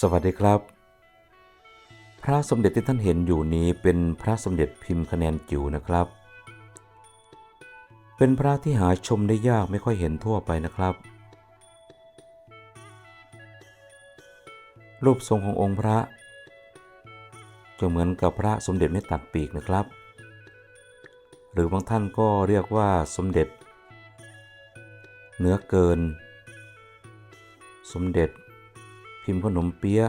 สวัสดีครับ พระสมเด็จที่ท่านเห็นอยู่นี้เป็นพระสมเด็จพิมพ์คะแนนจิ๋วนะครับ เป็นพระที่หาชมได้ยากไม่ค่อยเห็นทั่วไปนะครับ รูปทรงขององค์พระ จะเหมือนกับพระสมเด็จไม่ตัดปีกนะครับ หรือบางท่านก็เรียกว่าสมเด็จ เนื้อเกิน สมเด็จ พิมพ์ขนมเปี๊ยะ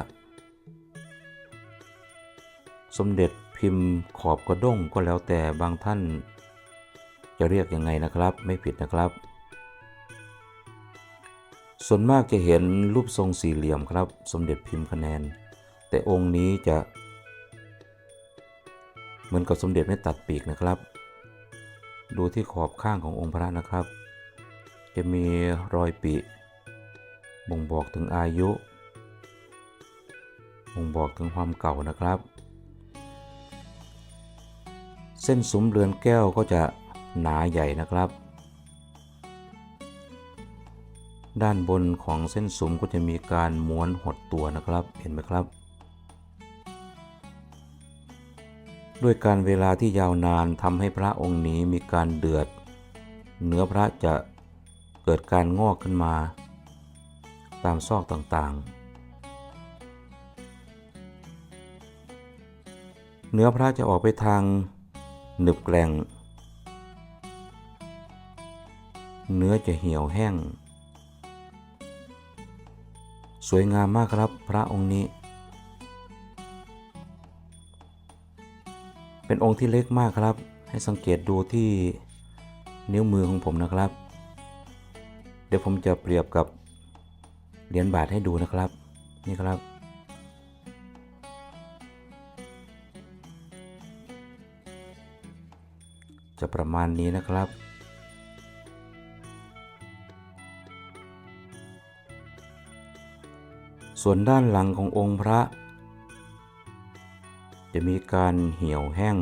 สมเด็จพิมพ์ขอบกระด้งก็แล้วแต่บางท่าน จะเรียกยังไงนะครับไม่ผิดนะครับ ส่วนมากจะเห็นรูปทรงสี่เหลี่ยมครับ สมเด็จพิมพ์คะแนน แต่องค์นี้จะ เหมือนกับสมเด็จไม่ตัดปีกนะครับ ดูที่ขอบข้างขององค์พระนะครับ จะมีรอยปีบ่งบอกถึงอายุ บ่งบอกถึงความเก่านะครับ เส้นสุมเรือนแก้วก็จะหนาใหญ่นะครับ ด้านบนของเส้นสุมก็จะมีการม้วนหดตัวนะครับเห็นไหมครับ ด้วยการเวลาที่ยาวนานทำให้พระองค์นี้มีการเดือด เนื้อพระจะเกิดการงอกขึ้นมา ตามซอกต่างๆ เนื้อพระจะออกไปทางหนึบแกร่ง เนื้อจะเหี่ยวแห้ง สวยงามมากครับพระองค์นี้ เป็นองค์ที่เล็กมากครับ ให้สังเกตดูที่นิ้วมือของผมนะครับ เดี๋ยวผมจะเปรียบกับเหรียญบาทให้ดูนะครับ นี่ครับ จะประมาณนี้นะครับ ส่วนด้านหลังขององค์พระ จะมีการเหี่ยวแห้ง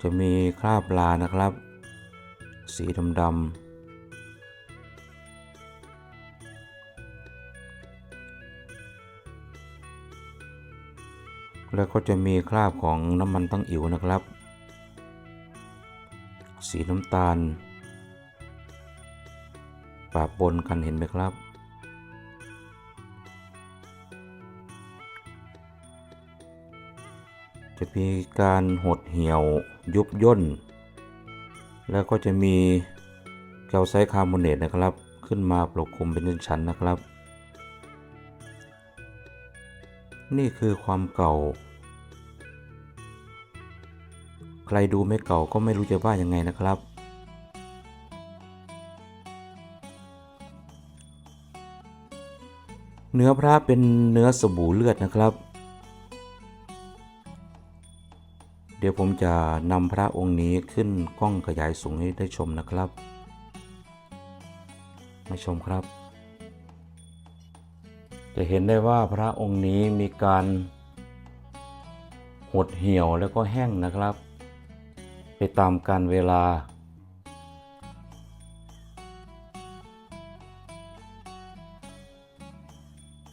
จะมีคราบลานะครับ สีดำๆ แล้วก็จะมีคราบของน้ำมันตั้งอิ๋วนะครับ สีน้ำตาลปะปนกันเห็นไหมครับ จะมีการหดเหี่ยวยุบย่น แล้วก็จะมีแคลไซต์คาร์บอเนตนะครับ ขึ้นมาปกคลุมเป็นชั้นๆนะครับ นี่คือความเก่า ใครดูไม่เก่าก็ไม่รู้จะว่ายังไงนะครับ เนื้อพระเป็นเนื้อสบู่เลือดนะครับ เดี๋ยวผมจะนำพระองค์นี้ขึ้นกล้องขยายสูงให้ได้ชมนะครับ มาชมครับ จะเห็นได้ว่าพระองค์นี้มีการหดเหี่ยวแล้วก็แห้งนะครับ ไปตามการเวลา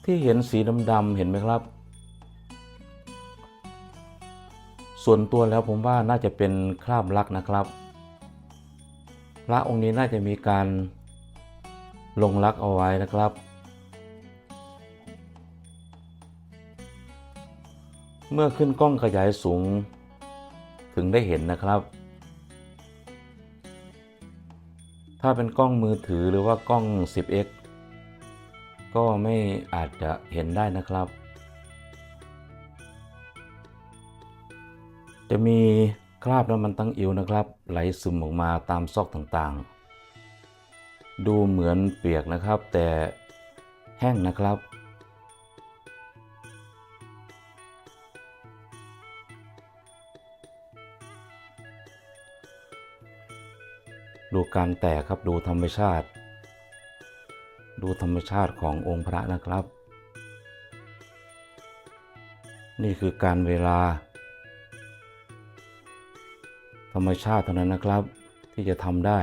ที่เห็นสีดำๆเห็นไหมครับ ส่วนตัวแล้วผมว่าน่าจะเป็นคราบลักนะครับ พระองค์นี้น่าจะมีการลงลักเอาไว้นะครับ เมื่อขึ้นกล้องขยายสูง ถึงได้เห็นนะครับ ถ้าเป็นกล้องมือถือหรือว่ากล้อง 10x ก็ไม่อาจจะเห็นได้นะครับ จะมีคราบน้ำมันตั้งอิวนะครับ ไหลซึมออกมาตามซอกต่างๆ ดูเหมือนเปียกนะครับ แต่แห้งนะครับ ดูการแตกครับดูธรรมชาติ ดูธรรมชาติขององค์พระนะครับ นี่คือการเวลา ธรรมชาติเท่านั้นนะครับที่จะทำได้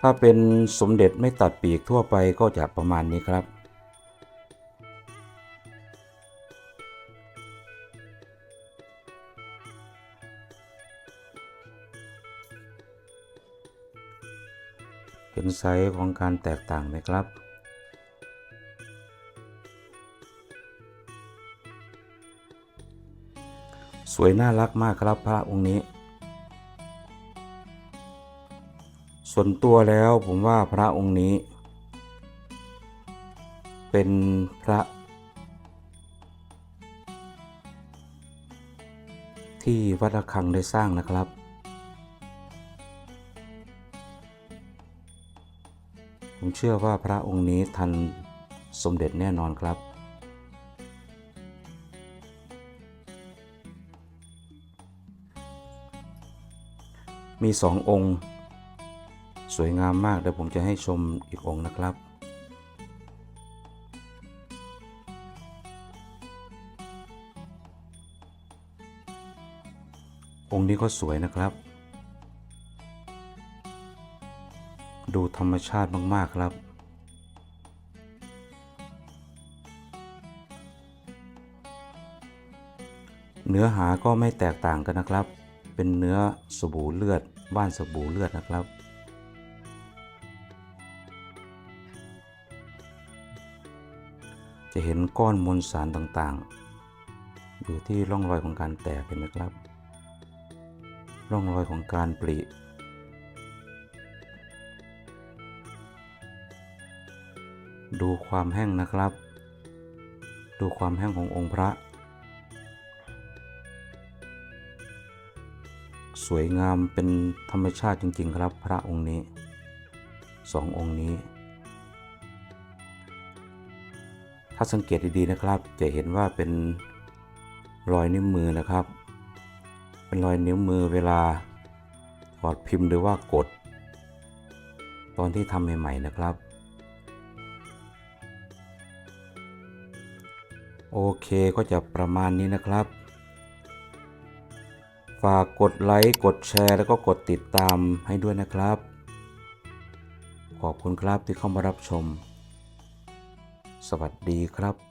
ถ้าเป็นสมเด็จไม่ตัดปีกทั่วไปก็จะประมาณนี้ครับ เห็นไซส์ของการแตกต่างไหมครับ สวยน่ารักมากครับพระองค์นี้ ส่วนตัวแล้วผมว่าพระองค์นี้ เป็นพระ ที่วัดระฆังได้สร้างนะครับ ผมเชื่อว่าพระองค์นี้ทันสมเด็จแน่นอนครับ มีสององค์ สวยงามมากเดี๋ยวผมจะให้ชมอีกองค์นะครับองค์นี้ก็สวยนะครับ ดูธรรมชาติมาก ๆ ครับ เนื้อหาก็ไม่แตกต่างกันนะครับ เป็นเนื้อสบู่เลือด บ้านสบู่เลือดนะครับ จะเห็นก้อนมวลสารต่างๆ อยู่ที่ร่องรอยของการแตกเห็นไหมครับ ร่องรอยของการปริ ดูความแห้งนะครับ ดูความแห้งขององค์พระ สวยงามเป็นธรรมชาติจริง ๆ ครับพระองค์นี้สององค์นี้ ถ้าสังเกตดีๆนะครับ จะเห็นว่าเป็นรอยนิ้วมือนะครับ เป็นรอยนิ้วมือเวลาถอดพิมพ์หรือว่ากด ตอนที่ทำใหม่ๆนะครับ โอเคก็จะประมาณนี้นะครับ ฝากกดไลค์กดแชร์แล้วก็กดติดตามให้ด้วยนะครับ ขอบคุณครับที่เข้ามารับชม สวัสดีครับ